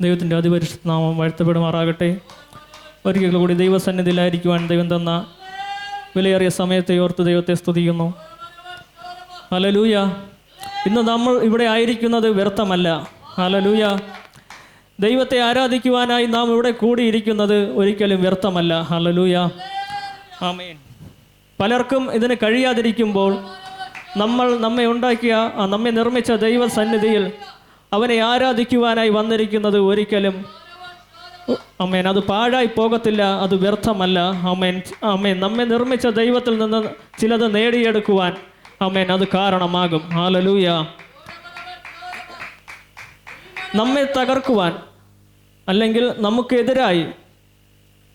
ദൈവത്തിന്റെ അതിപരിശുദ്ധ നാമം വാഴ്ത്തപ്പെടുമാറാകട്ടെ. ഒരിക്കൽ കൂടി ദൈവസന്നിധിയിലായിരിക്കുവാൻ ദൈവം തന്ന വിലയേറിയ സമയത്തെ ഓർത്ത് ദൈവത്തെ സ്തുതിക്കുന്നു. ഹലലൂയ ഇന്ന് നമ്മൾ ഇവിടെ ആയിരിക്കുന്നത് വ്യർത്ഥമല്ല. ഹലലൂയ ദൈവത്തെ ആരാധിക്കുവാനായി നാം ഇവിടെ കൂടിയിരിക്കുന്നത് ഒരിക്കലും വ്യർത്ഥമല്ല. ഹലലൂയ ആമേൻ. പലർക്കും ഇതിന് കഴിയാതിരിക്കുമ്പോൾ നമ്മൾ നമ്മെ ഉണ്ടാക്കിയ നമ്മെ നിർമ്മിച്ച ദൈവസന്നിധിയിൽ അവനെ ആരാധിക്കുവാനായി വന്നിരിക്കുന്നത് ഒരിക്കലും അമ്മേൻ അത് പാഴായി പോകത്തില്ല അത് വ്യർത്ഥമല്ല. അമ്മേൻ അമ്മേൻ നമ്മെ നിർമ്മിച്ച ദൈവത്തിൽ നിന്ന് ചിലത് നേടിയെടുക്കുവാൻ അമ്മേൻ അത് കാരണമാകും. ആലലൂയ നമ്മെ തകർക്കുവാൻ അല്ലെങ്കിൽ നമുക്കെതിരായി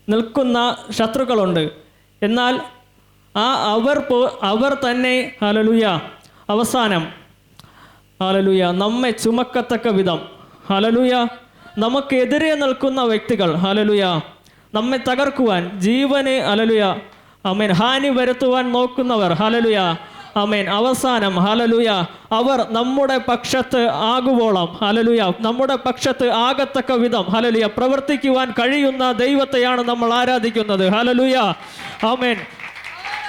നിൽക്കുന്ന ശത്രുക്കളുണ്ട്. എന്നാൽ ആ അവർ പോ അവർ തന്നെ ഹലലുയ അവസാനം ഹലലുയ നമ്മെ ചുമക്കത്തക്ക വിധം ഹലലുയ നമുക്കെതിരെ നിൽക്കുന്ന വ്യക്തികൾ ഹലലുയ നമ്മെ തകർക്കുവാൻ ജീവന് ഹലലുയ അമേൻ ഹാനി വരുത്തുവാൻ നോക്കുന്നവർ ഹലലുയ അമേൻ അവസാനം ഹലലുയ അവർ നമ്മുടെ പക്ഷത്ത് ആകുവോളം ഹലലുയ നമ്മുടെ പക്ഷത്ത് ആകത്തക്ക വിധം ഹലലുയ പ്രവർത്തിക്കുവാൻ കഴിയുന്ന ദൈവത്തെയാണ് നമ്മൾ ആരാധിക്കുന്നത് hallelujah amen.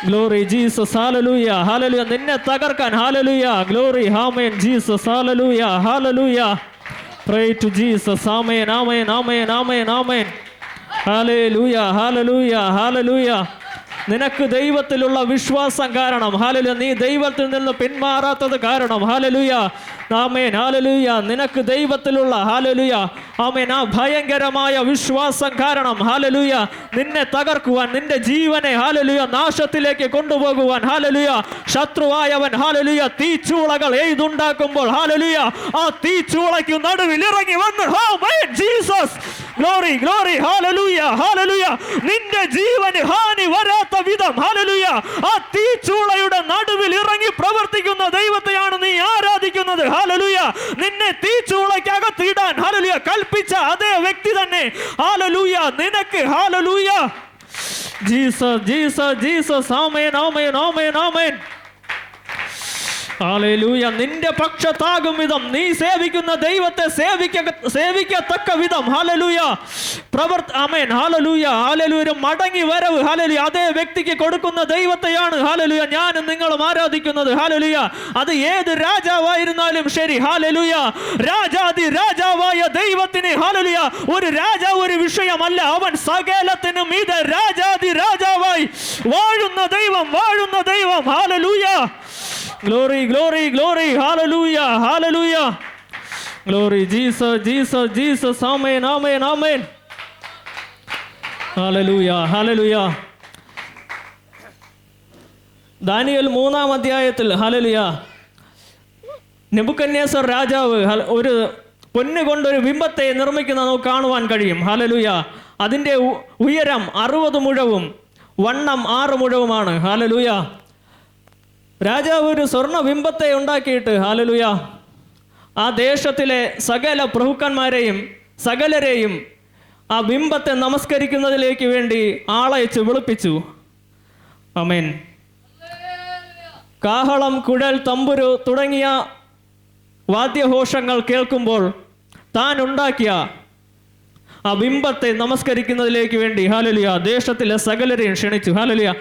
Glory Jesus hallelujah hallelujah നിന്നെ തകർക്കാൻ hallelujah glory amen Jesus hallelujah hallelujah pray to Jesus amen amen amen amen amen hallelujah hallelujah hallelujah നിനക്ക് ദൈവത്തിലുള്ള വിശ്വാസം കാരണം ഹാലലുയ നീ ദൈവത്തിൽ നിന്ന് പിന്മാറാത്തത് കാരണം ഹാലലുയ ആമേൻ. ഹാലലുയ നിനക്ക് ദൈവത്തിലുള്ള ഹാലലുയ ആമേൻ. ആ ഭയങ്കരമായ വിശ്വാസം കാരണം ഹാലലുയ നിന്നെ തകർക്കുവാൻ നിന്റെ ജീവനെ ഹാലലുയ നാശത്തിലേക്ക് കൊണ്ടുപോകുവാൻ ഹാലലുയ ശത്രുവായവൻ ഹാലലുയ തീച്ചൂളകൾ എഴുതുണ്ടാക്കുമ്പോൾ ഹാലലുയ ആ തീച്ചൂളയ്ക്ക് നടുവിൽ ഇറങ്ങി വന്ന് Jesus! Glory glory hallelujah hallelujah നിന്റെ ജീവന് ഹാനി വരാത്ത വിധം ഹാലലുയ ആ തീച്ചൂളയുടെ നടുവിൽ ഇറങ്ങി പ്രവർത്തിക്കുന്ന ദൈവത്തെയാണ് നീ ആരാധിക്കുന്നത്. ഹാലലൂയ നിന്നെ തീച്ചൂളയ്ക്കകത്ത് ഇടാൻ ഹാലലൂയ കൽപ്പിച്ച അതേ വ്യക്തി തന്നെ. ഹാലലൂയ നിനക്ക് hallelujah Jesus Jesus Jesus amen amen amen amen hallelujah നിന്റെ പക്ഷത്താകും വിധം. നീ സേവിക്കുന്ന ദൈവത്തെ സേവിക്ക സേവിക്കത്തക്ക വിധം. ഹാലലൂയ. പ്രവർത്ത അമേൻ ഹാലലൂയ. ഹാലലൂയ മടങ്ങി വരവ്. ഹാലലൂയ അതേ വ്യക്തിക്ക് കൊടുക്കുന്ന ദൈവത്തെയാണ് ഹാലലൂയ. ഞാനും നിങ്ങളും ആരാധിക്കുന്നത്. ഹാലലൂയ. അത് ഏത് രാജാവായിരുന്നാലും ശരി. ഹാലലൂയ. രാജാതി രാജാവായ ദൈവത്തിന് ഹാലലൂയ. ഒരു രാജാവ് ഒരു വിഷയമല്ല. അവൻ സകലത്തിനും ഇത് രാജാതി രാജാവായി. വാഴുന്ന ദൈവം വാഴുന്ന ദൈവം. Hallelujah. Glory, glory glory hallelujah hallelujah ഗ്ലോറി Jesus, Jesus, Jesus. Amen, amen, amen. Hallelujah hallelujah Daniel മൂന്നാം അധ്യായത്തിൽ ഹലലുയ നെബുക്കന്യാസർ രാജാവ് ഒരു പൊന്നു കൊണ്ടൊരു ബിംബത്തെ നിർമ്മിക്കുന്ന നമുക്ക് കാണുവാൻ കഴിയും. ഹലലുയ അതിന്റെ ഉയരം അറുപത് മുഴവും വണ്ണം ആറ് മുഴവുമാണ്. ഹലലുയ രാജാവ് ഒരു സ്വർണ ബിംബത്തെ ഉണ്ടാക്കിയിട്ട് ഹാലലുയ ആ ദേശത്തിലെ സകല പ്രഭുക്കന്മാരെയും സകലരെയും ആ ബിംബത്തെ നമസ്കരിക്കുന്നതിലേക്ക് വേണ്ടി ആളയച്ച് വിളിപ്പിച്ചു. അമേൻ കാഹളം കുഴൽ തമ്പുരു തുടങ്ങിയ വാദ്യഘോഷങ്ങൾ കേൾക്കുമ്പോൾ താൻ ഉണ്ടാക്കിയ ആ ബിംബത്തെ നമസ്കരിക്കുന്നതിലേക്ക് വേണ്ടി ഹാലലിയ ദേശത്തിലെ സകലരെയും ക്ഷണിച്ചു. ഹാലലിയ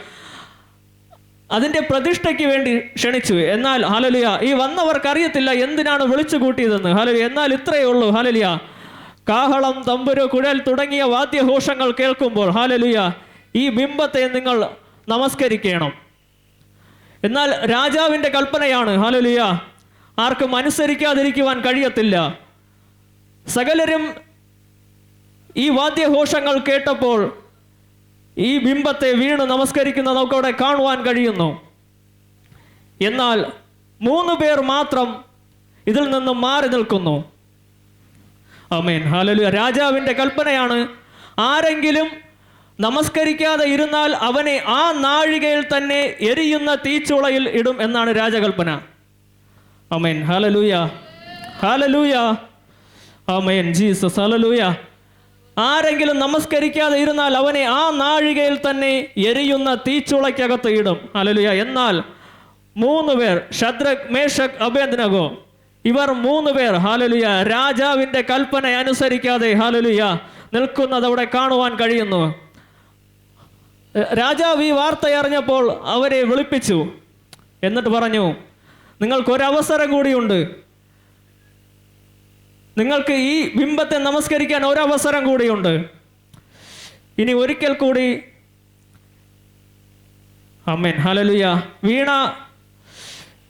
അതിന്റെ പ്രതിഷ്ഠയ്ക്ക് വേണ്ടി ക്ഷണിച്ചു. എന്നാൽ ഹലലിയ ഈ വന്നവർക്ക് അറിയത്തില്ല എന്തിനാണ് വിളിച്ചു കൂട്ടിയതെന്ന്. ഹലലിയ എന്നാൽ ഇത്രയേ ഉള്ളൂ ഹലലിയ കാഹളം തമ്പുരു കുഴൽ തുടങ്ങിയ വാദ്യഘോഷങ്ങൾ കേൾക്കുമ്പോൾ ഹാലലുയ ഈ ബിംബത്തെ നിങ്ങൾ നമസ്കരിക്കണം. എന്നാൽ രാജാവിന്റെ കൽപ്പനയാണ് ഹാലലുയ ആർക്കും അനുസരിക്കാതിരിക്കുവാൻ കഴിയത്തില്ല. സകലരും ഈ വാദ്യഘോഷങ്ങൾ കേട്ടപ്പോൾ ഈ ബിംബത്തെ വീണ് നമസ്കരിക്കുന്ന നമുക്കവിടെ കാണുവാൻ കഴിയുന്നു. എന്നാൽ മൂന്ന് പേർ മാത്രം ഇതിൽ നിന്ന് മാറി നിൽക്കുന്നു. അമേൻ ഹാലലു രാജാവിന്റെ കൽപ്പനയാണ് ആരെങ്കിലും നമസ്കരിക്കാതെ ഇരുന്നാൽ അവനെ ആ നാഴികയിൽ തന്നെ എരിയുന്ന തീച്ചുളയിൽ ഇടും എന്നാണ് രാജകൽപ്പന. Amen hallelujah hallelujah amen Jesus. Hallelujah ആരെങ്കിലും നമസ്കരിക്കാതെ ഇരുന്നാൽ അവനെ ആ നാഴികയിൽ തന്നെ എരിയുന്ന തീച്ചുളയ്ക്കകത്ത് ഇടും. അലലുയ എന്നാൽ മൂന്ന് പേർ ഷദ്രക് മേഷക് അഭേന്ദ്നഗോ ഇവർ മൂന്ന് പേർ ഹാലലുയ രാജാവിന്റെ കൽപ്പന അനുസരിക്കാതെ ഹാലലുയ നിൽക്കുന്നത് അവിടെ കാണുവാൻ കഴിയുന്നു. രാജാവ് ഈ വാർത്തയറിഞ്ഞപ്പോൾ അവരെ വിളിപ്പിച്ചു. എന്നിട്ട് പറഞ്ഞു നിങ്ങൾക്കൊരവസരം കൂടിയുണ്ട്. നിങ്ങൾക്ക് ഈ ബിംബത്തെ നമസ്കരിക്കാൻ ഒരവസരം കൂടിയുണ്ട്. ഇനി ഒരിക്കൽ കൂടി അമ്മേൻ ഹലലുയ വീണ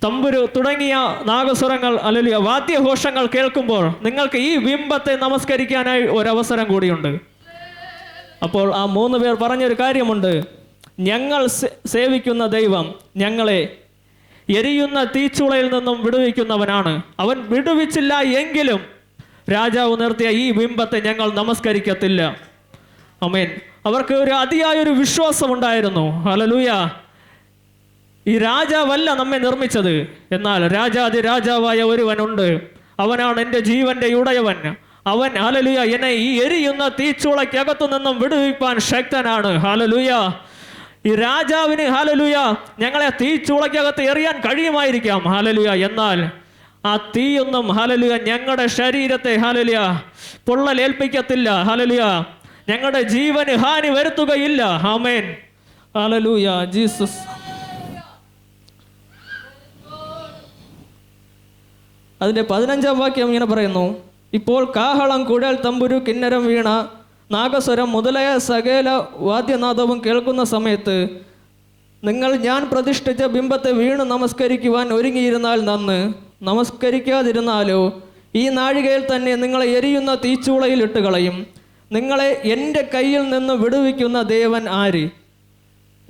തമ്പുരു തുടങ്ങിയ നാഗസ്വരങ്ങൾ അല്ലലിയ വാദ്യഘോഷങ്ങൾ കേൾക്കുമ്പോൾ നിങ്ങൾക്ക് ഈ ബിംബത്തെ നമസ്കരിക്കാനായി ഒരവസരം കൂടിയുണ്ട്. അപ്പോൾ ആ മൂന്ന് പേർ പറഞ്ഞൊരു കാര്യമുണ്ട്. ഞങ്ങൾ സേവിക്കുന്ന ദൈവം ഞങ്ങളെ എരിയുന്ന തീച്ചുളയിൽ നിന്നും വിടുവിക്കുന്നവനാണ്. അവൻ വിടുവിച്ചില്ല എങ്കിലും രാജാവ് നിർത്തിയ ഈ ബിംബത്തെ ഞങ്ങൾ നമസ്കരിക്കത്തില്ല. അമേൻ അവർക്ക് ഒരു അതിയായൊരു വിശ്വാസമുണ്ടായിരുന്നു ഹലലൂയ ഈ രാജാവല്ല നമ്മെ നിർമ്മിച്ചത്. എന്നാൽ രാജാതി രാജാവായ ഒരുവനുണ്ട്. അവനാണ് എന്റെ ജീവന്റെ ഉടയവൻ. അവൻ ഹലലുയ എന്നെ ഈ എരിയുന്ന തീച്ചുളയ്ക്കകത്തു നിന്നും വിടുവിപ്പാൻ ശക്തനാണ്. ഹലലുയ ഈ രാജാവിന് ഹാലലുയ ഞങ്ങളെ തീച്ചുളയ്ക്കകത്ത് എറിയാൻ കഴിയുമായിരിക്കാം. ഹാലലുയ എന്നാൽ ആ തീയൊന്നും ഹാലലിയ ഞങ്ങളുടെ ശരീരത്തെ ഹാലലിയ പൊള്ളലേൽപ്പിക്കത്തില്ല ഹാലലിയ ഞങ്ങളുടെ ജീവന് ഹാനി വരുത്തുകയില്ല ഹാമേൻ ഹാലലൂയ ജീസസ് അതിന്റെ പതിനഞ്ചാം വാക്യം ഇങ്ങനെ പറയുന്നു ഇപ്പോൾ കാഹളം കുഴൽ തമ്പുരു കിന്നരം വീണ നാഗസ്വരം മുതലായ സകല വാദ്യനാദവും കേൾക്കുന്ന സമയത്ത് നിങ്ങൾ ഞാൻ പ്രതിഷ്ഠിച്ച ബിംബത്തെ വീണ് നമസ്കരിക്കുവാൻ ഒരുങ്ങിയിരുന്നാൽ നന്ന്. നമസ്കരിക്കാതിരുന്നാലോ ഈ നാഴികയിൽ തന്നെ നിങ്ങളെ എരിയുന്ന തീച്ചൂളയിൽ ഇട്ട് കളയും നിങ്ങളെ എന്റെ കയ്യിൽ നിന്ന് വിടുവിക്കുന്ന ദേവൻ ആര്?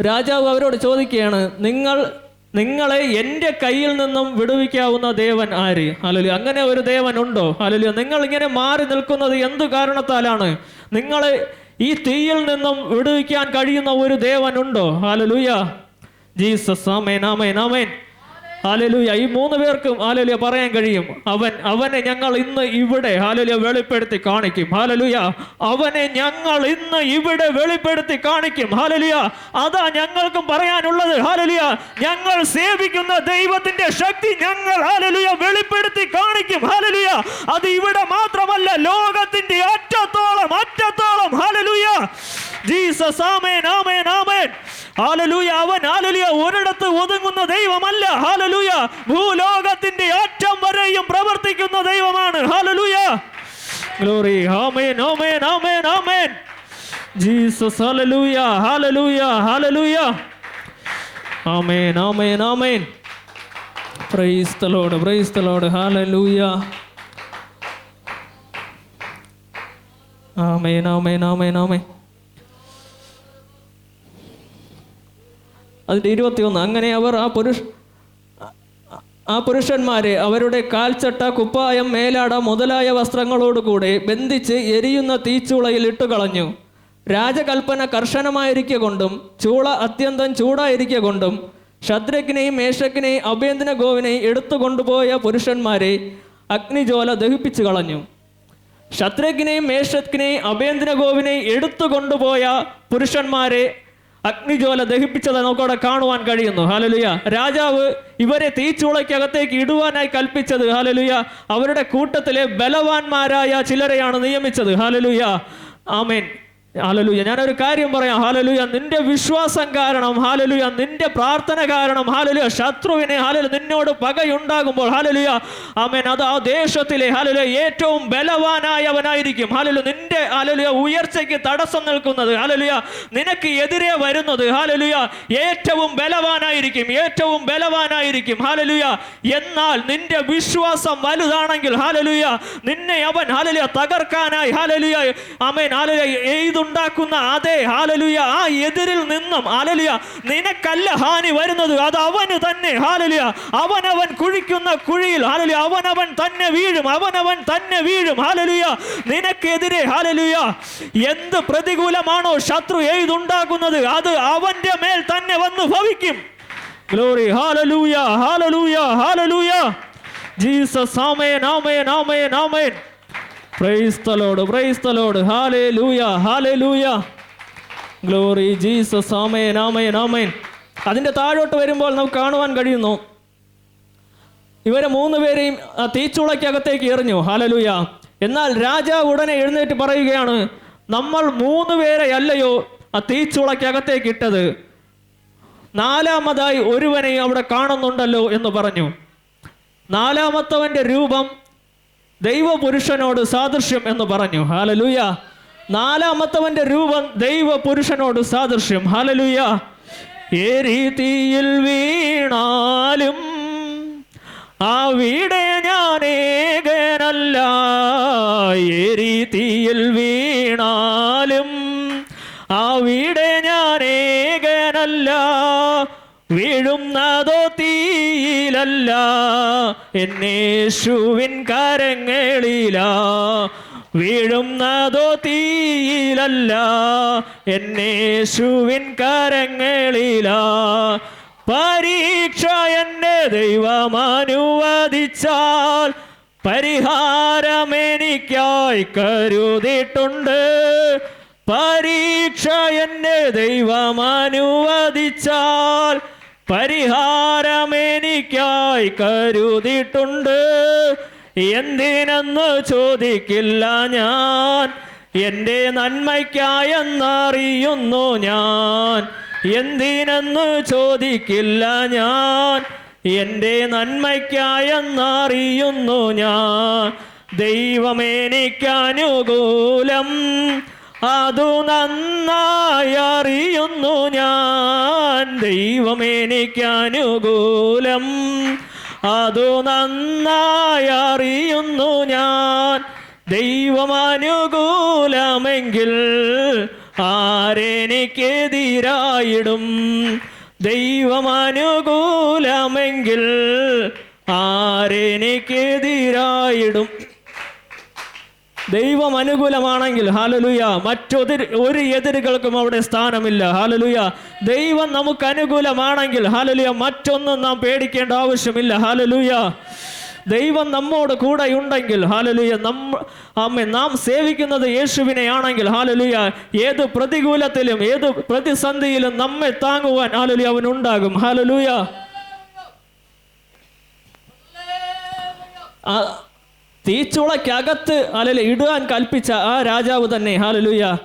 രാജാവ് അവരോട് ചോദിക്കുകയാണ് നിങ്ങൾ നിങ്ങളെ എന്റെ കയ്യിൽ നിന്നും വിടുവിക്കാവുന്ന ദേവൻ ആര്? അല്ലല്ലോ അങ്ങനെ ഒരു ദേവൻ ഉണ്ടോ? അല്ലല്ലോ നിങ്ങൾ ഇങ്ങനെ മാറി നിൽക്കുന്നത് എന്തു കാരണത്താലാണ്? നിങ്ങളെ ഈ തീയിൽ നിന്നും വിടുവിക്കാൻ കഴിയുന്ന ഒരു ദേവൻ ഉണ്ടോ? Hallelujah Jesus. Amen amen amen. Hallelujah. ഈ മൂന്ന് പേർക്കും ആലലുയ പറയാൻ കഴിയും. അവൻ അവനെ ഞങ്ങൾ ഇന്ന് ഇവിടെ ആലലുയ വെളിപ്പെടുത്തി കാണിക്കും. ഹാലലുയ. അവനെ ഞങ്ങൾ ഇന്ന് ഇവിടെ വെളിപ്പെടുത്തി കാണിക്കും. ഹാലലുയ. അതാ ഞങ്ങൾക്കും പറയാനുള്ളത്. ഹാലലുയ. ഞങ്ങൾ സേവിക്കുന്ന ദൈവത്തിന്റെ ശക്തി ഞങ്ങൾ ഹാലലുയ വെളിപ്പെടുത്തി കാണിക്കും. ഹാലലുയ. അത് ഇവിടെ മാത്രമല്ല ലോകത്തിന്റെ അറ്റത്തോളം അറ്റത്തോളം. Hallelujah. Jesus amen amen amen. Hallelujah. അവൻ ഹാലലിയ ഒരിടത്ത് ഒതുങ്ങുന്ന ദൈവമല്ല. ഹാലലൂയ. ഭൂലോകത്തിന്റെ അറ്റം വരെയും പ്രവർത്തിക്കുന്ന ദൈവമാണ്. Hallelujah. Glory amen amen amen amen Jesus hallelujah hallelujah hallelujah. Amen amen amen praise lord praise lord hallelujah. Amen amen amen amen അതിന്റെ ഇരുപത്തിയൊന്ന് അങ്ങനെ അവർ ആ പുരുഷ ആ പുരുഷന്മാരെ അവരുടെ കാൽച്ചട്ട കുപ്പായം മേലാട മുതലായ വസ്ത്രങ്ങളോടുകൂടെ ബന്ധിച്ച് എരിയുന്ന തീച്ചൂളയിൽ ഇട്ടുകളഞ്ഞു. രാജകൽപ്പന കർശനമായിരിക്കെ കൊണ്ടും ചൂള അത്യന്തം ചൂടായിരിക്കെ കൊണ്ടും ഷദ്രഗ്നെയും മേഷക്കിനെയും അഭ്യന്തര ഗോവിനെയും എടുത്തു കൊണ്ടുപോയ പുരുഷന്മാരെ അഗ്നിജ്വാല ദഹിപ്പിച്ചു കളഞ്ഞു ശത്രുഘ്നെയും മേഷത്തിനെയും അഭ്യന്തര ഗോവിനെയും എടുത്തു കൊണ്ടുപോയ പുരുഷന്മാരെ അഗ്നിജ്വാല ദഹിപ്പിച്ചത് നമുക്കവിടെ കാണുവാൻ കഴിയുന്നു. ഹാലലുയ രാജാവ് ഇവരെ തീച്ചുളയ്ക്കകത്തേക്ക് ഇടുവാനായി കൽപ്പിച്ചത്. ഹാലലുയ അവരുടെ കൂട്ടത്തിലെ ബലവാന്മാരായ ചിലരെയാണ് നിയമിച്ചത്. ഹാലലുയ ആമേൻ. ഹാലലുയ ഞാനൊരു കാര്യം പറയാം. ഹാലലുയ നിന്റെ വിശ്വാസം കാരണം ഹാലലുയ നിന്റെ പ്രാർത്ഥന കാരണം ഹാലലുയ ശത്രുവിനെ ഹാലലു നിന്നോട് പകയുണ്ടാകുമ്പോൾ ഹാലലുയ ആമേൻ. അത് ആ ദേശത്തിലെ ഹാലലുയ ഏറ്റവും ബലവാനായവനായിരിക്കും. ഹാലലു നിന്റെ ഹാലലുയ ഉയർച്ചയ്ക്ക് തടസ്സം നിൽക്കുന്നത് ഹാലലുയ നിനക്ക് എതിരെ വരുന്നത് ഹാലലുയ ഏറ്റവും ബലവാനായിരിക്കും ഏറ്റവും ബലവാനായിരിക്കും. ഹാലലുയ എന്നാൽ നിന്റെ വിശ്വാസം വലുതാണെങ്കിൽ ഹാലലുയ നിന്നെ അവൻ ഹാലലുയ തകർക്കാനായി ഹാലലുയ ആമേൻ ഹാലലുയ എയ്തുണ്ടാക്കുന്ന അതേ ഹാലലുയ ആ എതിരിൽ നിന്നും ഹാലലുയ നിനക്കല്ല ഹാനി വരുന്നത് അത് അവന് തന്നെ ഹാലലുയ. അവനവൻ കുഴിക്കുന്ന കുഴിയിൽ ഹാലലുയ അവനവൻ തന്നെ വീഴും അവനവൻ തന്നെ വീഴും ഹാലലുയ. നിനക്കെതിരെ ഹാലലുയ എന്ത് പ്രതികൂലമാണോ ശത്രു എഴുതുണ്ടാക്കുന്നത് അത് അവന്റെ മേൽ തന്നെ വന്ന് ഭവിക്കും. Glory hallelujah hallelujah hallelujah. Jesus amen amen amen amen. Praise the lord praise hallelujah lord hallelujah glory Jesus ആമയൻ ആമയൻ ആമയൻ അതിന്റെ താഴോട്ട് വരുമ്പോൾ നമുക്ക് കാണുവാൻ കഴിയുന്നു. ഇവരെ മൂന്ന് പേരെയും ആ തീച്ചുളയ്ക്കകത്തേക്ക് എറിഞ്ഞു. ഹാലലൂയ എന്നാൽ രാജാവ് ഉടനെ എഴുന്നേറ്റ് പറയുകയാണ് നമ്മൾ മൂന്ന് പേരെ അല്ലയോ ആ തീച്ചുളയ്ക്കകത്തേക്ക് ഇട്ടത്? നാലാമതായി ഒരുവനെയും അവിടെ കാണുന്നുണ്ടല്ലോ എന്ന് പറഞ്ഞു. നാലാമത്തവന്റെ രൂപം ദൈവപുരുഷനോട് സാദൃശ്യം എന്ന് പറഞ്ഞു. ഹാലലൂയ നാലാമത്തവന്റെ രൂപം ദൈവപുരുഷനോട് സാദൃശ്യം. ഹാലലൂയ ഏരി രീതിയിൽ വീണാലും ആ വീടെ ഞാനേകനല്ല ഏ രീതിയിൽ വീണാലും ആ വീടെ ഞാനേകനല്ല വീഴുന്നതോ വീഴുന്നതോ തീയിലല്ല എന്നേശുവിൻ കരങ്ങളില. വീഴുന്നതോ തീയിലല്ല എന്നേശുവിൻ കരങ്ങളില. പരീക്ഷ എന്നെ ദൈവമനുവദിച്ചാൽ പരിഹാരം എനിക്കായി കരുതിയിട്ടുണ്ട്. പരീക്ഷ എന്നെ ദൈവം അനുവദിച്ചാൽ പരിഹാരം എനിക്കായി കരുതിയിട്ടുണ്ട്. എന്തിനെന്ന് ചോദിക്കില്ല ഞാൻ. എന്റെ നന്മയ്ക്കായെന്നറിയുന്നു ഞാൻ. എന്തിനെന്ന് ചോദിക്കില്ല ഞാൻ. എന്റെ നന്മയ്ക്കായെന്നറിയുന്നു ഞാൻ. ദൈവമേനിക്കനുകൂലം അതു നന്നായി അറിയുന്നു ഞാൻ. ദൈവമേനിക്കനുകൂലം അതു നന്നായി അറിയുന്നു ഞാൻ. ദൈവമനുകൂലമെങ്കിൽ ആരെനിക്കെതിരായിടും ദൈവമനുകൂലമെങ്കിൽ ആരെനിക്കെതിരായിടും ദൈവം അനുകൂലമാണെങ്കിൽ ഹാലലുയ മറ്റൊതിർ ഒരു എതിരുകൾക്കും അവിടെ സ്ഥാനമില്ല. ഹാലലുയ ദൈവം നമുക്ക് അനുകൂലമാണെങ്കിൽ ഹാലലുയ മറ്റൊന്നും നാം പേടിക്കേണ്ട ആവശ്യമില്ല. ഹാലലുയ ദൈവം നമ്മോട് കൂടെ ഉണ്ടെങ്കിൽ ഹാലലുയ നമ്മ അമ്മ നാം സേവിക്കുന്നത് യേശുവിനെ ആണെങ്കിൽ ഹാലലുയ ഏത് പ്രതികൂലത്തിലും ഏത് പ്രതിസന്ധിയിലും നമ്മെ താങ്ങുവാൻ ഹാലലുയ അവൻ ഉണ്ടാകും ഹാലലുയ തീച്ചുളയ്ക്കകത്ത് അലല ഇടുവാൻ കൽപ്പിച്ച ആ രാജാവ് തന്നെ. ഹാലലുയ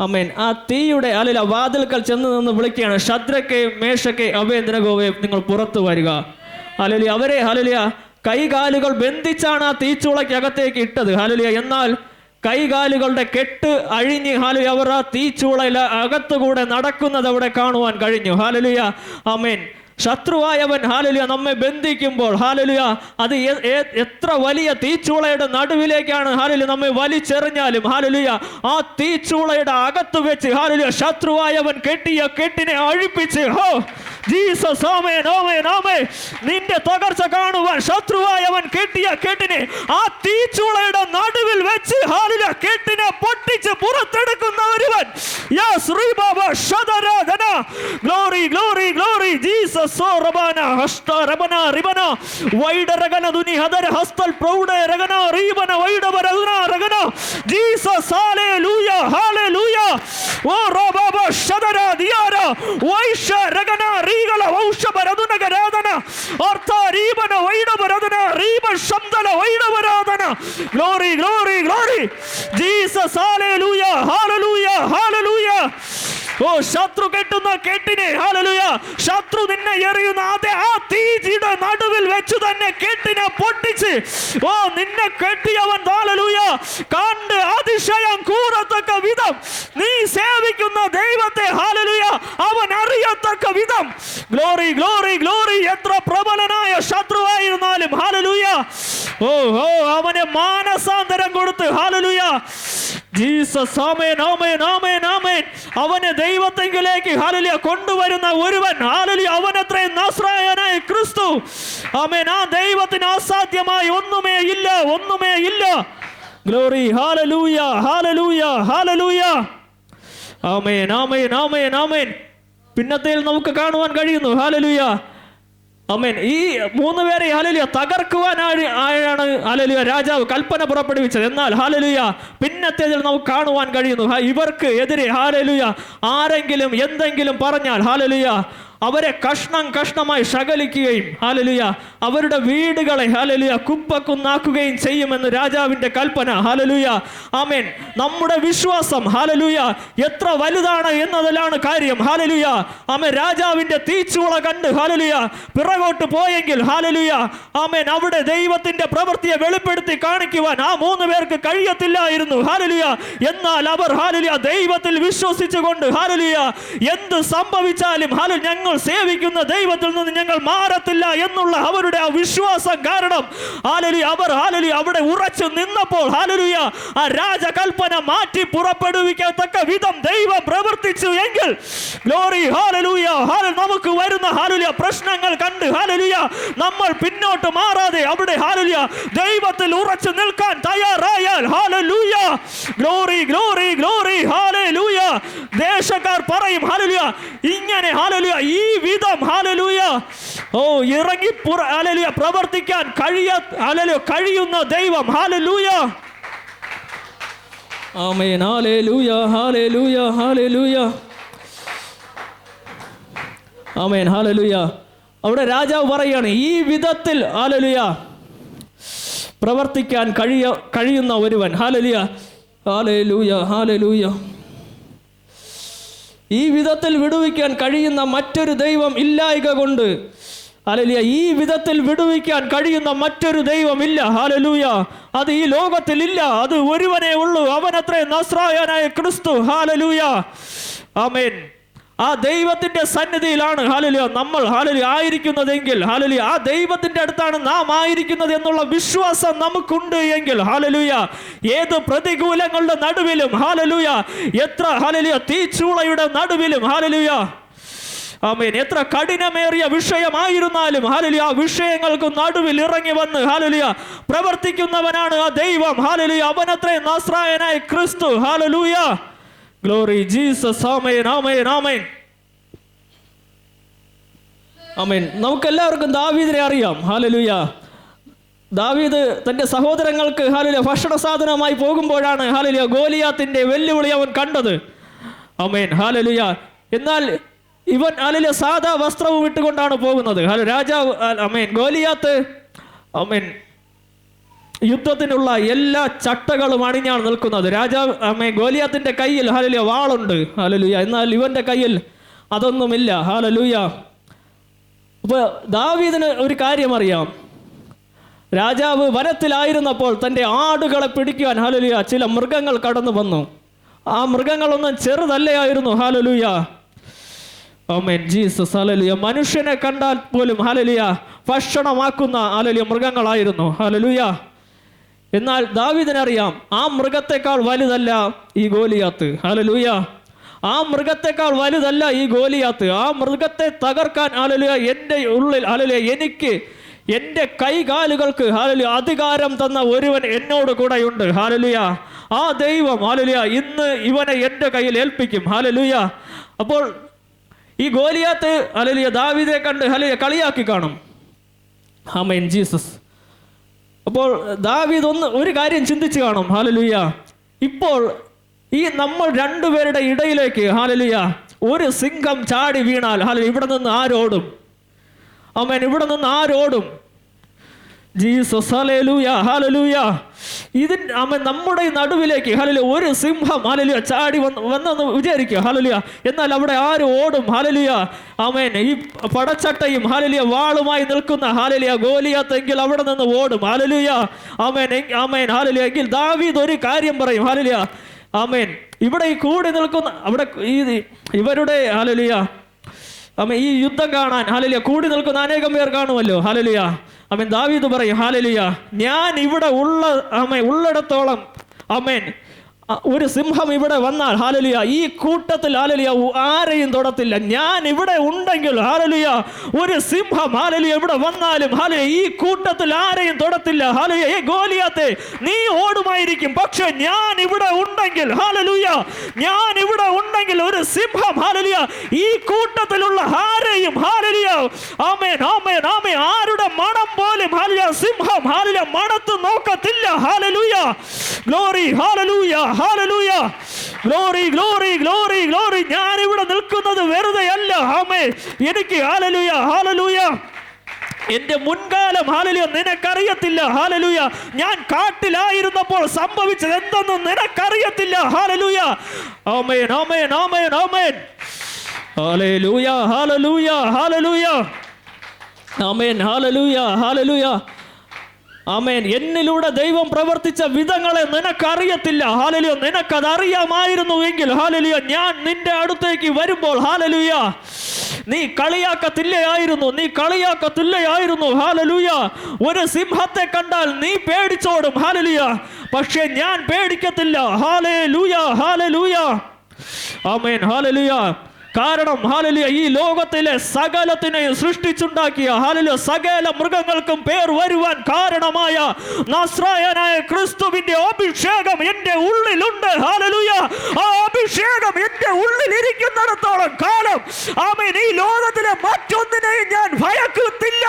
അമ്മേൻ ആ തീയുടെ അലല വാതിൽക്കൽ ചെന്ന് നിന്ന് വിളിക്കുകയാണ്. ഷദ്രക്കെ മേഷക്കെ അഭേന്ദ്രഗോവെ നിങ്ങൾ പുറത്തു വരിക. ഹലലിയ അവരെ ഹലലിയ കൈകാലുകൾ ബന്ധിച്ചാണ് ആ തീച്ചുളയ്ക്കകത്തേക്ക് ഇട്ടത്. ഹലലിയ എന്നാൽ കൈകാലുകളുടെ കെട്ട് അഴിഞ്ഞ് ഹാലു അവർ ആ തീച്ചുളയിൽ അകത്തുകൂടെ നടക്കുന്നത് അവിടെ കാണുവാൻ കഴിഞ്ഞു. ഹാലലിയ അമേൻ ശത്രുവായവൻ ഹാലലുയ നമ്മെ ബന്ധിക്കുമ്പോൾ ഹാലലുയ അത് എത്ര വലിയ തീച്ചൂളയുടെ നടുവിലേക്കാണ് ഹാലലു നമ്മെ വലിച്ചെറിഞ്ഞാലും ഹാലലുയ ആ തീച്ചൂളയുടെ അകത്ത് വെച്ച് ഹാലലുയ ശത്രുവായവൻ കെട്ടിയ കെട്ടിനെ അഴിപ്പിച്ച് ഹോ ജീസസ് ആമേൻ ആമേൻ ആമേൻ. നിന്റെ തകർച്ച കാണുവാൻ ശത്രുവായവൻ കെട്ടിയ കെട്ടിനെ ആ തീച്ചൂളയുടെ നടുവിൽ വെച്ച് ഹാലലുയ കെട്ടിനെ പൊട്ടിച്ച് പുറത്തെടുക്കുന്ന. Yes, Ribaba Shadaradana. Glory, glory, glory. Jesus, oh, so Rabana, Hashta, Rabana, Ribana, Wida Ragana Duni, Hadar, Hastal, proud Ragana, Ribana, wider Baragana, Ragana. Jesus, Hallelujah, Hallelujah. Oh, Rababa Shadara, Diara, Waisha, Ragana, Rigala, Wausha, Baraduna, Garadana, Artha, Ribana, wider Baradana, Riba, Shamdala, wider Baradana. Glory, glory, glory. Jesus, Hallelujah, Hallelujah, Hallelujah. Hallelujah ഓ ശത്രു കെട്ടുന്ന കെട്ടിനെ ഹാലലുയ ശത്രു നിന്നെ എറിയുന്ന അതെ ആ തീജിയുടെ നടുവിൽ വെച്ച് തന്നെ കെട്ടിനെ പൊട്ടിച്ച്. ഓ നിന്നെ കെട്ടിയവൻ ഹാലലുയ കണ്ട് അതിശയം കൂറത്തക്ക വിധം നീ സേവിക്കുന്ന ദൈവത്തെ ഹാലലുയ അവൻ അറിയത്തക്ക വിധം. ഗ്ലോറി ഗ്ലോറി ഗ്ലോറി എത്ര പ്രബലനായ ശത്രുവായിരുന്നാലും ഹാലലുയ ഓ ഓ അവനെ മാനസാന്തരം കൊടുത്ത് ഹാലലൂയ ജീസസ് ആമേൻ ആമേൻ ആമേൻ ആമേൻ. അവനെ ദൈവത്തെങ്കിലേക്ക് ഹാലലിയ കൊണ്ടുവരുന്ന ഒരുവൻ ഹാലലിയ അവനത്രേ നസ്രായനായ ക്രിസ്തു. ആമേൻ ആ ദൈവത്തിന് അസാധ്യമായി ഒന്നുമേ ഇല്ല ഒന്നുമേ ഇല്ല. Glory hallelujah hallelujah hallelujah amen amen amen amen. പിന്നത്തേൽ നമുക്ക് കാണുവാൻ കഴിയുന്നു ഹാലലൂയ അമേൻ ഈ മൂന്ന് പേരെ ഹാലലിയ തകർക്കുവാനാണ് ആയാണ് ഹാലലിയ രാജാവ് കൽപ്പന പുറപ്പെടുവിച്ചത്. എന്നാൽ ഹാലലിയ പിന്നത്തേതിൽ നമുക്ക് കാണുവാൻ കഴിയുന്നു. ഇവർക്ക് എതിരെ ഹാലലിയ ആരെങ്കിലും എന്തെങ്കിലും പറഞ്ഞാൽ ഹാലലിയ അവരെ കഷ്ണം കഷ്ണമായി ശകലിക്കുകയും ഹാലലുയ അവരുടെ വീടുകളെ ഹാലലുയ കുപ്പക്കുന്നാക്കുകയും ചെയ്യുമെന്ന് രാജാവിന്റെ കൽപ്പന. ഹാലലുയ ആമേൻ. നമ്മുടെ വിശ്വാസം ഹാലലുയ എത്ര വലുതാണ് എന്നതിലാണ് കാര്യം. ഹാലലുയ ആമേൻ. രാജാവിന്റെ തീച്ചുള കണ്ട് ഹാലലുയ പിറകോട്ട് പോയെങ്കിൽ ഹാലലുയ ആമേൻ അവിടെ ദൈവത്തിന്റെ പ്രവൃത്തിയെ വെളിപ്പെടുത്തി കാണിക്കുവാൻ ആ മൂന്ന് പേർക്ക് കഴിയത്തില്ലായിരുന്നു. ഹാലലുയ എന്നാൽ അവർ ഹാലലുയ ദൈവത്തിൽ വിശ്വസിച്ചുകൊണ്ട് ഹാലലുയ എന്ത് സംഭവിച്ചാലും ഹാലു ഞങ്ങൾ സേവിക്കുന്ന ദൈവത്തിൽ നിന്ന് ഞങ്ങൾ മാറത്തില്ല എന്നുള്ള അവരുടെ ആ വിശ്വാസം കാരണം. ഹാലലി അവർ ഹാലലി അവിടെ ഉറച്ചു നിന്നപ്പോൾ ഹാലലിയ ആ രാജകൽപ്പന മാറ്റി പുറപ്പെടുവിക്കത്തക്ക വിധം ദൈവം പ്രവർത്തിച്ചു എങ്കിൽ ഗ്ലോറി ഹാലലൂയ ഹാല നമുക്ക് വരുന്ന ഹാലലിയ പ്രശ്നങ്ങൾ കണ്ട് ഹാലലിയ നമ്മൾ പിന്നോട്ട് മാറാതെ അവിടെ ഹാലലിയ ദൈവത്തിൽ ഉറച്ചു നിൽക്കാൻ തയ്യാറായാൽ hallelujah glory glory glory hallelujah. ദേശക്കാർ പറയും ഹാലലിയ ഇങ്ങനെ ഹാലലിയ ഈ വിധം ഹാലലൂയ ഓ ഇറങ്ങി ഹാലലുയ പ്രവർത്തിക്കാൻ കഴിയ ഹാലലുയ കഴിയുന്ന ദൈവം. Hallelujah amen. Hallelujah hallelujah hallelujah amen. Hallelujah അവിടെ രാജാവ് പറയാണ് ഈ വിധത്തിൽ ഹാലലുയ പ്രവർത്തിക്കാൻ കഴിയ കഴിയുന്ന ഒരുവൻ. ഹാലലുയ ഹാലലൂയ ഹാലലൂയ ഈ വിധത്തിൽ വിടുവിക്കാൻ കഴിയുന്ന മറ്റൊരു ദൈവം ഇല്ലായിക കൊണ്ട്. അലലിയ ഈ വിധത്തിൽ വിടുവിക്കാൻ കഴിയുന്ന മറ്റൊരു ദൈവം ഇല്ല. ഹാലലൂയ അത് ഈ ലോകത്തിൽ ഇല്ല. അത് ഒരുവനേ ഉള്ളൂ. അവനത്രേ നസ്രായനായ ക്രിസ്തു. Hallelujah amen. ആ ദൈവത്തിന്റെ സന്നിധിയിലാണ് ഹാലലിയ നമ്മൾ ഹാലലി ആയിരിക്കുന്നതെങ്കിൽ ഹാലലി ആ ദൈവത്തിന്റെ അടുത്താണ് നാം ആയിരിക്കുന്നത് എന്നുള്ള വിശ്വാസം നമുക്കുണ്ട് എങ്കിൽ ഹാലലുയ ഏത് പ്രതികൂലങ്ങളുടെ നടുവിലും ഹാലലുയ എത്ര ഹാലലിയ തീച്ചൂളയുടെ നടുവിലും ഹാലലുയ ആമേൻ എത്ര കഠിനമേറിയ വിഷയമായിരുന്നാലും ഹാലലിയ ആ വിഷയങ്ങൾക്ക് നടുവിൽ ഇറങ്ങി വന്ന് ഹാലലിയ പ്രവർത്തിക്കുന്നവനാണ് ആ ദൈവം ഹാലലിയ അവനത്രേ നസ്രായനായ ക്രിസ്തു hallelujah. Glory Jesus amen amen amen amen നമുക്കെല്ലാവർക്കും ദാവീദിനെ അറിയാം. ഹാലലുയ ദാവീദ് തന്റെ സഹോദരങ്ങൾക്ക് ഹാലലിയ ഭക്ഷണ സാധനമായി പോകുമ്പോഴാണ് ഹാലലിയ ഗോലിയാത്തിന്റെ വെല്ലുവിളി അവൻ കണ്ടത്. അമേൻ ഹാലലുയ എന്നാൽ ഇവൻ ഹാലലിയ സാധാ വസ്ത്രവും ഇട്ടുകൊണ്ടാണ് പോകുന്നത്. ഹാലു രാജാവ് അമേൻ. ഗോലിയാത്ത് അമേൻ. യുദ്ധത്തിനുള്ള എല്ലാ ചട്ടകളും അണിഞ്ഞാണ് നിൽക്കുന്നത്. രാജാവ് അമ്മേ ഗോലിയാത്തിന്റെ കയ്യിൽ ഹാലലുയ വാളുണ്ട്. ഹാലലുയ എന്നാൽ ഇവന്റെ കയ്യിൽ അതൊന്നുമില്ല. ഹാലലുയ. അപ്പൊ ദാവീദിന് ഒരു കാര്യം അറിയാം. രാജാവ് വനത്തിലായിരുന്നപ്പോൾ തന്റെ ആടുകളെ പിടിക്കുവാൻ ഹാലലുയ ചില മൃഗങ്ങൾ കടന്നു വന്നു. ആ മൃഗങ്ങളൊന്നും ചെറുതല്ലയായിരുന്നു. ഹാലലുയ. ജീസസ് ഹാലലുയ. മനുഷ്യനെ കണ്ടാൽ പോലും ഹാലലുയ ഭക്ഷണമാക്കുന്ന ഹാലലിയ മൃഗങ്ങളായിരുന്നു. ഹാലലുയ. എന്നാൽ ദാവിദിനറിയാം ആ മൃഗത്തെക്കാൾ വലുതല്ല ഈ ഗോലിയാത്ത്. ഹലലൂയ ആ മൃഗത്തെക്കാൾ വലുതല്ല ഈ ഗോലിയാത്ത്. ആ മൃഗത്തെ തകർക്കാൻ അലലുയ എന്റെ ഉള്ളിൽ അലലുയ എനിക്ക് എന്റെ കൈകാലുകൾക്ക് ഹാലലുയ അധികാരം തന്ന ഒരുവൻ എന്നോട് കൂടെയുണ്ട്. ഹാലലുയ ആ ദൈവം ഹാലലുയ ഇന്ന് ഇവനെ എന്റെ കയ്യിൽ ഏൽപ്പിക്കും. ഹാലലുയ അപ്പോൾ ഈ ഗോലിയാത്ത് അലലിയ ദാവീദെ കണ്ട് ഹലിയ കളിയാക്കി കാണും. ആമേൻ. ജീസസ്. അപ്പോൾ ദാവീദ് ഒന്ന് ഒരു കാര്യം ചിന്തിച്ചു കാണും. ഹാലലുയ്യ ഇപ്പോൾ ഈ നമ്മൾ രണ്ടുപേരുടെ ഇടയിലേക്ക് ഹാലലുയ്യ ഒരു സിംഹം ചാടി വീണാൽ ഹാല ഇവിടെ നിന്ന് ആരോടും? അവൻ ഇവിടെ നിന്ന് ആരോടും? ജീസസ് ഹലലൂയ ഹലലൂയ ഇതിൻ അവൻ നമ്മുടെ നടുവിലേക്ക് ഹലലു ഒരു സിംഹം ഹലലിയ ചാടി വന്ന് വന്നെന്ന് വിചാരിക്കുക ഹലലിയ എന്നാൽ അവിടെ ആരും ഓടും ഹലലിയ ആമേൻ. ഈ പടച്ചട്ടയും ഹലലിയ വാളുമായി നിൽക്കുന്ന ഹലലിയ ഗോലിയാത്തെങ്കിൽ അവിടെ നിന്ന് ഓടും ഹലലിയ അമേൻ അമേൻ ഹലലിയ എങ്കിൽ ദാവീദ് ഒരു കാര്യം പറയും ഹലലിയ ആമേൻ. ഇവിടെ ഈ കൂടി നിൽക്കുന്ന അവിടെ ഈ ഇവരുടെ ഹലലിയ അമ്മ ഈ യുദ്ധം കാണാൻ ഹലലിയ കൂടി നിൽക്കുന്ന അനേകം പേർ കാണുമല്ലോ ഹാലലിയ അമ്മൻ ദാവീദ് പറയും ഹാലലിയ ഞാൻ ഇവിടെ ഉള്ള അമ്മ ഉള്ളിടത്തോളം അമ്മേൻ ഒരു സിംഹം ഇവിടെ വന്നാൽ ഹാലലിയ ഈ കൂട്ടത്തിൽ ഹാലലിയ ആരെയും തൊടത്തില്ല. ഞാൻ ഇവിടെ ഉണ്ടെങ്കിൽ ഹാലലിയ ഒരു സിംഹം ഹാലലിയ ഇവിടെ വന്നാലും ഹാലലിയ ഈ കൂട്ടത്തിൽ ആരെയും തൊടത്തില്ല. ഹാലലിയ ഏ ഗോലിയാത്തെ നീ ഓടുമായിരിക്കും. പക്ഷെ ഞാൻ ഇവിടെ ഉണ്ടെങ്കിൽ ഹാലലുയ ഞാൻ ഇവിടെ ഉണ്ടെങ്കിൽ ഒരു സിംഹം ഹാലലിയ ഈ കൂട്ടത്തിലുള്ള ആരെയും ഹാലലിയ ആമേൻ ആമേൻ ആമേ ആരുടെ മണം പോലും ഹാലലിയ സിംഹം ഹാലലിയ മണത്ത് നോക്കത്തില്ല hallelujah. Glory hallelujah hallelujah glory glory glory glory ഞാൻ ഇവിടെ നിൽക്കുന്നത് വെറുതെ അല്ല. ഹാമേ എനിക്ക് ഹാലലൂയ ഹാലലൂയ എന്റെ മുൻകാലം ഹാലലിയ നിനക്കറിയത്തില്ല. ഹാലലൂയ ഞാൻ കാട്ടിലായിരുന്നപ്പോൾ സംഭവിച്ചത് എന്തെന്ന് നിനക്കറിയത്തില്ല. Hallelujah amen amen amen amen hallelujah hallelujah hallelujah amen hallelujah hallelujah amen. എന്നിലൂടെ ദൈവം പ്രവർത്തിച്ച വിധങ്ങളെ നിനക്കറിയത്തില്ല. ഹാലലിയോ നിനക്കത് അറിയാമായിരുന്നു എങ്കിൽ ഹാലലിയ ഞാൻ നിന്റെ അടുത്തേക്ക് വരുമ്പോൾ ഹാലലുയ നീ കളിയാക്കത്തില്ലയായിരുന്നു. നീ കളിയാക്കത്തില്ലയായിരുന്നു. ഹാലലുയ ഒരു സിംഹത്തെ കണ്ടാൽ നീ പേടിച്ചോടും ഹാലലുയ പക്ഷേ ഞാൻ പേടിക്കത്തില്ല. ഹാലേ ലൂയ ഹാലലുയ ആമേൻ. ഹാലലുയ കാരണം ഹാലലിയ ഈ ലോകത്തിലെ സകലത്തിനെയും സൃഷ്ടിച്ചുണ്ടാക്കിയ ഹാലലിയ സകല മൃഗങ്ങൾക്കും പേർ വരുവാൻ കാരണമായ നസ്രായനായ ക്രിസ്തുവിന്റെ അഭിഷേകം എന്റെ ഉള്ളിലുണ്ട്. ഹാലലുയ ആ അഭിഷേകം എന്റെ ഉള്ളിൽ ഇരിക്കുന്നിടത്തോളം കാലം. ആമേൻ ഈ ലോകത്തിലെ മറ്റൊന്നിനെയും ഞാൻ ഭയക്കത്തില്ല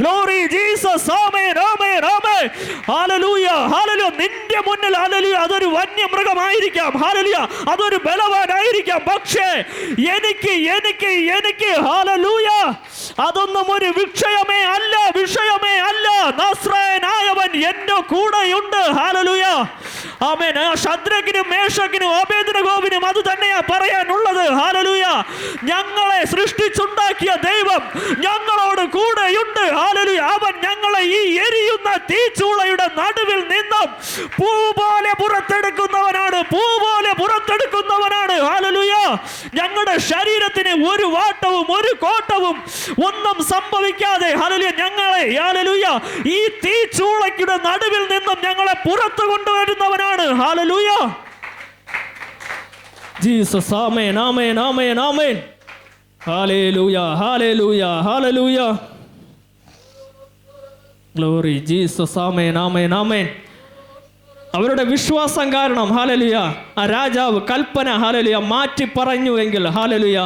glory Jesus amen amen amen. Hallelujah hallelujah നിന്റെ മുന്നിൽ ഹാലലിയ അതൊരു വന്യമൃഗമായിരിക്കാം. ഹാലലിയ അതൊരു ബലവാനായിരിക്കാം. പക്ഷേ എനിക്ക് എനിക്ക് എനിക്ക്. ഹാലലൂയ അതൊന്നും ഒരു വിഷയമേ അല്ല വിഷയമേ അല്ല. നാസ്രായനായവൻ എന്റെ കൂടെയുണ്ട്. Hallelujah amen. ആ ശദ്രക്കിനും മേഷക്കിനും അഭേദനഗോവിനും അത് തന്നെയാ പറയാനുള്ളത്. ഹാലലൂയ ഞങ്ങളെ സൃഷ്ടിച്ചുണ്ടാക്കിയ ദൈവം ഞങ്ങളോട് കൂടെയുണ്ട്. ഹാലലൂയ അവൻ ഞങ്ങളെ ഈ എരിയുന്ന തീച്ചൂളയുടെ നടുവിൽ നിന്നും പൂ പോലെ പുറത്തെടുക്കുന്നവനാണ് പൂ പോലെ പുറത്തെടുക്കുന്നവനാണ്. ഞങ്ങളുടെ ശരീരത്തിന് ഒരു വാട്ടവും ഒരു കോട്ടവും ഒന്നും സംഭവിക്കാതെ ഞങ്ങളെ ഈ ഈ തീച്ചൂളയ്ക്കുടെ നടുവിൽ നിന്നും ഞങ്ങളെ പുറത്തു കൊണ്ടുവരുന്നവനാണ്. Jesus amen amen amen amen. Glory Jesus amen amen amen. അവരുടെ വിശ്വാസം കാരണം ഹാലലുയ ആ രാജാവ് കൽപ്പന ഹാലലുയ മാറ്റി പറഞ്ഞു എങ്കിൽ ഹാലലുയ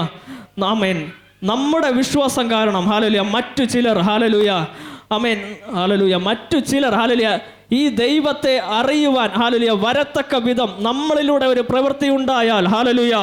ആമേൻ. നമ്മുടെ വിശ്വാസം കാരണം ഹാലലുയ മറ്റു ചിലർ ഹാലലുയ അമേൻ ഹാലലുയ മറ്റു ചിലർ ഹാലലുയ ഈ ദൈവത്തെ അറിയുവാൻ ഹാലലുയ വരത്തക്ക വിധം നമ്മളിലൂടെ ഒരു പ്രവൃത്തി ഉണ്ടായാൽ ഹാലലുയ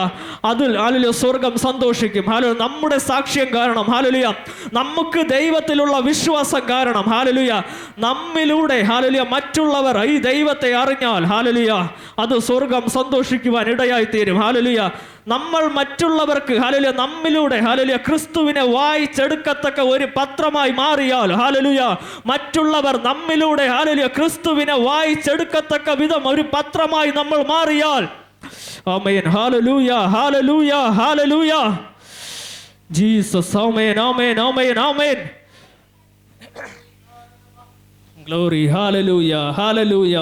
അതിൽ ഹാലലുയ സ്വർഗം സന്തോഷിക്കും. ഹാലു നമ്മുടെ സാക്ഷ്യം കാരണം ഹാലലുയ നമുക്ക് ദൈവത്തിലുള്ള വിശ്വാസം കാരണം ഹാലലുയ നമ്മിലൂടെ ഹാലലുയ മറ്റുള്ളവർ ഈ ദൈവത്തെ അറിഞ്ഞാൽ ഹാലലുയ അത് സ്വർഗം സന്തോഷിക്കുവാൻ ഇടയായി തീരും ഹാലലുയ നമ്മൾ മറ്റുള്ളവർക്ക് ഹാലലുയ നമ്മിലൂടെ ഹാലലുയ ക്രിസ്തുവിനെ വായിച്ചെടുക്കത്തക്ക ഒരു പത്രമായി മാറിയാൽ ഹാലലുയ മറ്റുള്ളവർ നമ്മിലൂടെ ഹാലലുയ ക്രിസ്തുവിനെ വായിച്ചെടുക്കത്തക്ക വിധം ഒരു പത്രമായി നമ്മൾ മാറിയാൽ amen hallelujah hallelujah hallelujah Jesus amen amen amen amen. Glory hallelujah hallelujah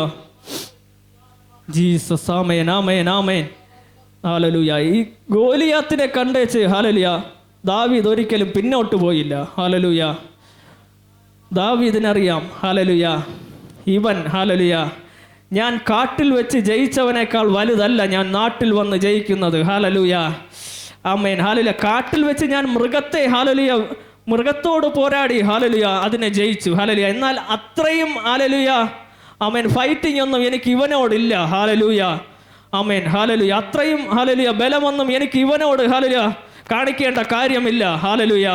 Jesus amen amen amen. Hallelujah. ഈ ഗോലിയാത്തിനെ കണ്ടേച്ച് ഹാലലിയ ദാവീദ് ഒരിക്കലും പിന്നോട്ട് പോയില്ല. ഹാലലൂയ. ദാവീദിനറിയാം ഹാലലുയ. ഇവൻ ഹാലലുയ ഞാൻ കാട്ടിൽ വെച്ച് ജയിച്ചവനേക്കാൾ വലുതല്ല ഞാൻ നാട്ടിൽ വന്ന് ജയിക്കുന്നത്. ഹാലലുയ. അമ്മേൻ ഹാലലുയ. കാട്ടിൽ വെച്ച് ഞാൻ മൃഗത്തെ ഹാലലുയ മൃഗത്തോട് പോരാടി. ഹാലലുയ അതിനെ ജയിച്ചു. ഹാലലുയ. എന്നാൽ അത്രയും ഹാലലുയ അമ്മേൻ ഫൈറ്റിംഗ് ഒന്നും എനിക്ക് ഇവനോടില്ല. ഹാലലൂയ. ആമേൻ. ഹാലലുയ അത്രയും ഹാലലുയ ബലമൊന്നും എനിക്ക് ഇവനോട് ഹാലലുയ കാണിക്കേണ്ട കാര്യമില്ല. ഹാലലുയ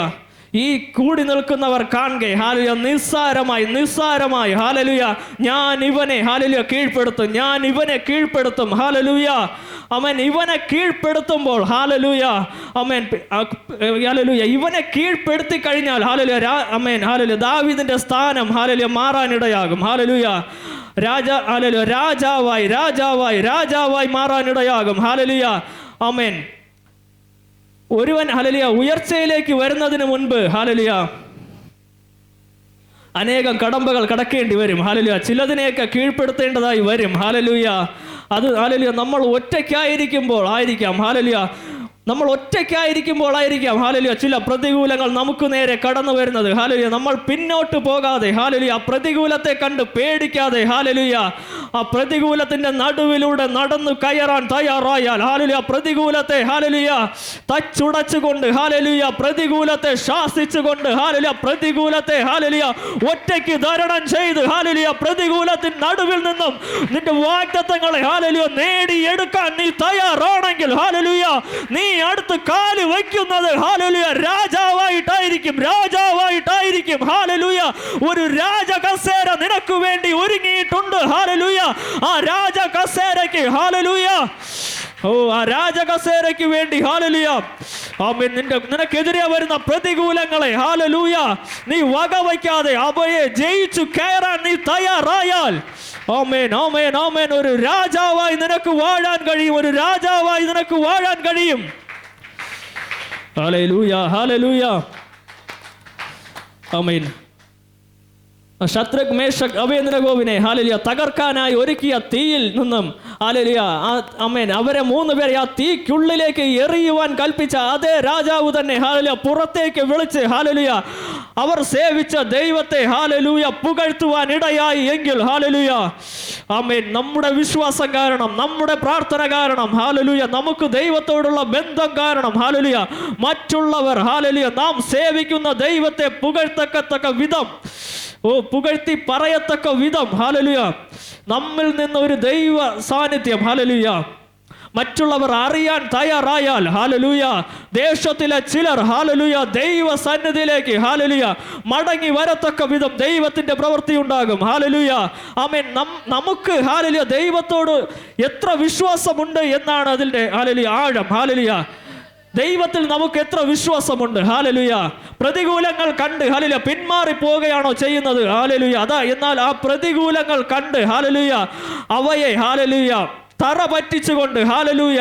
ഈ കൂടി നിൽക്കുന്നവർ കാണുക. ഹാലുയ നിസ്സാരമായി നിസ്സാരമായി. ഹാലലുയ ഞാൻ ഇവനെ ഹാലലുയ കീഴ്പ്പെടുത്തും. ഞാൻ ഇവനെ കീഴ്പ്പെടുത്തും. ഹാലലുയ അവൻ ഇവനെ കീഴ്പ്പെടുത്തുമ്പോൾ ഹാലലുയ അമേൻ ഹാലലുയ ഇവനെ കീഴ്പ്പെടുത്തി കഴിഞ്ഞാൽ ഹാലലുയ അമേൻ ഹാലലു ദാവീദിന്റെ സ്ഥാനം ഹാലലുയ മാറാനിടയാകും. ഹാലലുയ രാജ ഹാലലുയ രാജാവായി രാജാവായി രാജാവായി മാറാനിടയാകും. ഹാലലുയ അമേൻ ഒരുവൻ ഹലലിയ ഉയർച്ചയിലേക്ക് വരുന്നതിന് മുൻപ് ഹാലലിയ അനേകം കടമ്പകൾ കടക്കേണ്ടി വരും ഹാലലുയ ചിലതിനെയൊക്കെ കീഴ്പ്പെടുത്തേണ്ടതായി വരും ഹാലലുയ അത് ഹാലലുയ നമ്മൾ ഒറ്റയ്ക്കായിരിക്കുമ്പോൾ ആയിരിക്കാം ഹാലലുയ നമ്മൾ ഒറ്റയ്ക്കായിരിക്കുമ്പോൾ ആയിരിക്കാം ഹാലലിയ ചില പ്രതികൂലങ്ങൾ നമുക്ക് നേരെ കടന്നു വരുന്നത്. ഹാലലിയ നമ്മൾ പിന്നോട്ട് പോകാതെ. ഹാലലിയ ആ പ്രതികൂലത്തെ കണ്ട് പേടിക്കാതെ. ഹാലലിയ ആ പ്രതികൂലത്തിന്റെ നടുവിലൂടെ നടന്നു കയറാൻ തയ്യാറായാൽ ഹാലലിയ പ്രതികൂലത്തെ ഹാലലിയ തച്ചുടച്ചുകൊണ്ട് ഹാലലിയ പ്രതികൂലത്തെ ശാസിച്ചുകൊണ്ട് ഹാലലിയ പ്രതികൂലത്തെ ഹാലലിയ ഒറ്റയ്ക്ക് ധരണം ചെയ്ത് ഹാലലിയ പ്രതികൂലത്തിന്റെ നടുവിൽ നിന്നും നിന്റെ വാഗ്ദത്തങ്ങളെ ഹാലലിയ നേടിയെടുക്കാൻ നീ തയ്യാറാണെങ്കിൽ ഹാലലിയ നീ അടുത്ത് കാൽ വയ്ക്കുന്നത് ഹാലലുയ രാജാവായിട്ടായിരിക്കും രാജാവായിട്ടായിരിക്കും. ഹാലലുയ ഒരു രാജ കസേര നിനക്ക് വേണ്ടി ഒരുങ്ങിയിട്ടുണ്ട്. ഹാലലുയ ആ രാജ കസേരയ്ക്ക് ഹാലലുയ ഓ ആ രാജകസേരയ്ക്ക് വേണ്ടി ഹാലലൂയ ആമേൻ. നിന്റെ നിനക്കെതിരെ വരുന്ന പ്രതികൂലങ്ങളെ ഹാലലൂയ നീ വകവയ്ക്കാതെ അവയെ ജയിച്ചു കയറാൻ നീ തയ്യാറായാൽ ഓമേൻ ഓമേൻ ഓമേൻ ഒരു രാജാവായി നിനക്ക് വാഴാൻ കഴിയും ഒരു രാജാവായി നിനക്ക് വാഴാൻ കഴിയും. ഹാലലൂയ ഹാലലൂയ ആമേൻ. ശത്രുക് മേഷക് അവേന്ദ്രഗോവിനെ ഹാലലിയ തകർക്കാനായി ഒരുക്കിയ തീയിൽ നിന്നും ഹാലലിയ ആ അമ്മേൻ അവരെ മൂന്ന് പേരെ ആ തീക്കുള്ളിലേക്ക് എറിയുവാൻ കൽപ്പിച്ച അതേ രാജാവ് തന്നെ ഹാലലിയ പുറത്തേക്ക് വിളിച്ച് ഹാലലിയ അവർ സേവിച്ച ദൈവത്തെ ഹാലലൂയ പുകഴ്ത്തുവാൻ ഇടയായി എങ്കിൽ ഹാലലൂയ ആമേൻ നമ്മുടെ വിശ്വാസം കാരണം നമ്മുടെ പ്രാർത്ഥന കാരണം ഹാലലൂയ നമുക്ക് ദൈവത്തോടുള്ള ബന്ധം കാരണം ഹാലലിയ മറ്റുള്ളവർ ഹാലലിയ നാം സേവിക്കുന്ന ദൈവത്തെ പുകഴ്ത്തക്കത്തക്ക വിധം ഓ പുകഴ്ത്തി പറയത്തക്ക വിധം. ഹാലലുയ നമ്മിൽ നിന്ന് ഒരു ദൈവ സാന്നിധ്യം. ഹാലലുയ മറ്റുള്ളവർ അറിയാൻ തയ്യാറായാൽ. ഹാലലൂയ ദേശത്തിലെ ചിലർ ഹാലലൂയ ദൈവ സന്നിധിയിലേക്ക്. ഹാലലൂയ മടങ്ങി വരത്തക്ക വിധം ദൈവത്തിന്റെ പ്രവൃത്തി ഉണ്ടാകും. ഹാലലൂയ ആമേൻ നമുക്ക് ഹാലലുയ ദൈവത്തോട് എത്ര വിശ്വാസമുണ്ട് എന്നാണ് അതിന്റെ ഹാലലുയ ആഴം. ഹാലലുയ ദൈവത്തിൽ നമുക്ക് എത്ര വിശ്വാസമുണ്ട്? ഹാലലുയ. പ്രതികൂലങ്ങൾ കണ്ട് ഹാലലുയ പിന്മാറി പോവുകയാണോ ചെയ്യുന്നത്? ഹാലലുയ. അതാ എന്നാൽ ആ പ്രതികൂലങ്ങൾ കണ്ട് ഹാലലുയ അവയെ ഹാലലുയ തറ പറ്റിച്ചുകൊണ്ട് ഹാലലൂയ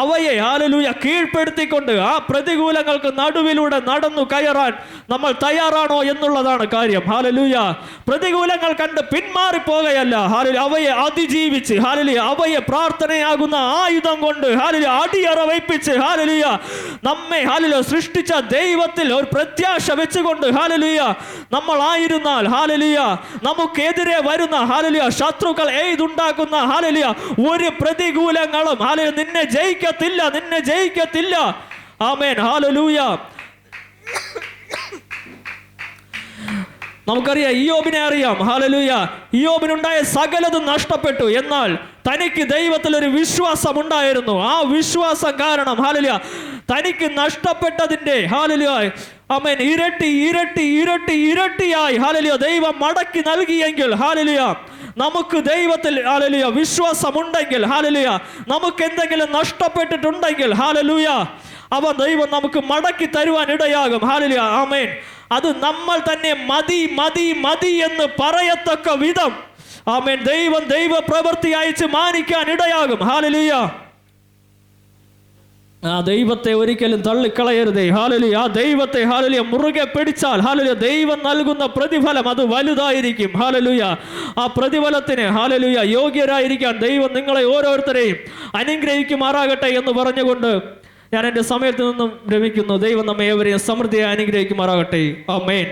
അവയെ ഹാലലൂയ കീഴ്പ്പെടുത്തിക്കൊണ്ട് ആ പ്രതികൂലങ്ങൾക്ക് നടുവിലൂടെ നടന്നു കയറാൻ നമ്മൾ തയ്യാറാണോ എന്നുള്ളതാണ് കാര്യം. ഹാലലൂയ പ്രതികൂലങ്ങൾ കണ്ട് പിന്മാറിപ്പോകയല്ല. ഹാലലു അവയെ അതിജീവിച്ച് ഹാലലിയ അവയെ പ്രാർത്ഥനയാകുന്ന ആയുധം കൊണ്ട് ഹാലലിയ അടിയറ വയ്പ്പിച്ച് ഹാലലിയ നമ്മെ ഹാലലോ സൃഷ്ടിച്ച ദൈവത്തിൽ ഒരു പ്രത്യാശ വെച്ചുകൊണ്ട് ഹാലലിയ നമ്മളായിരുന്നാൽ ഹാലലിയ നമുക്കെതിരെ വരുന്ന ഹാലലിയ ശത്രുക്കൾ എഴുതുണ്ടാക്കുന്ന ഹാലലിയ ഒരു പ്രതികൂലങ്ങളും. ഹാലലിയ നിന്നെ ജയിക്കത്തില്ല നിന്നെ ജയിക്കത്തില്ല. ആമേൻ. ഹാലലൂയ. നമുക്കറിയാം ഇയോബിനെ അറിയാം. ഹാലലൂയ ഇയോബിനുണ്ടായ സകലതും നഷ്ടപ്പെട്ടു. എന്നാൽ തനിക്ക് ദൈവത്തിൽ ഒരു വിശ്വാസം ഉണ്ടായിരുന്നു ആ വിശ്വാസം കാരണം ഹാലലിയ തനിക്ക് നഷ്ടപ്പെട്ടതിന്റെ ഹാലലിയ അമേൻ ഇരട്ടി ഇരട്ടി ഇരട്ടി ഇരട്ടിയായി ഹാലലിയ ദൈവം മടക്കി നൽകിയെങ്കിൽ ഹാലലിയ നമുക്ക് ദൈവത്തിൽ ഹാലലിയ വിശ്വാസമുണ്ടെങ്കിൽ ഹാലലിയ നമുക്ക് എന്തെങ്കിലും നഷ്ടപ്പെട്ടിട്ടുണ്ടെങ്കിൽ ഹാലലൂയ അവ ദൈവം നമുക്ക് മടക്കി തരുവാൻ ഇടയാകും. ഹാലലിയ ആമേൻ. അത് നമ്മൾ തന്നെ മതി മതി മതി എന്ന് പറയത്തക്ക വിധം. ആമേൻ. ദൈവം ദൈവ പ്രവൃത്തി അയച്ച് മാനിക്കാൻ ഇടയാകും. ഹാലലിയ ആ ദൈവത്തെ ഒരിക്കലും തള്ളിക്കളയരുതേ. ഹാലലി ആ ദൈവത്തെ ഹാലലിയ മുറുകെ പിടിച്ചാൽ ഹാലലിയ ദൈവം നൽകുന്ന പ്രതിഫലം അത് വലുതായിരിക്കും. ഹാലലുയ ആ പ്രതിഫലത്തിന് ഹാലലുയ യോഗ്യരായിരിക്കാൻ ദൈവം നിങ്ങളെ ഓരോരുത്തരെയും അനുഗ്രഹിക്കുമാറാകട്ടെ എന്ന് പറഞ്ഞുകൊണ്ട് ഞാൻ എന്റെ സമയത്ത് നിന്നും രമിക്കുന്നു. ദൈവം നമ്മെ ഏവരെയും സമൃദ്ധിയെ അനുഗ്രഹിക്കുമാറാകട്ടെ. ആ മേൻ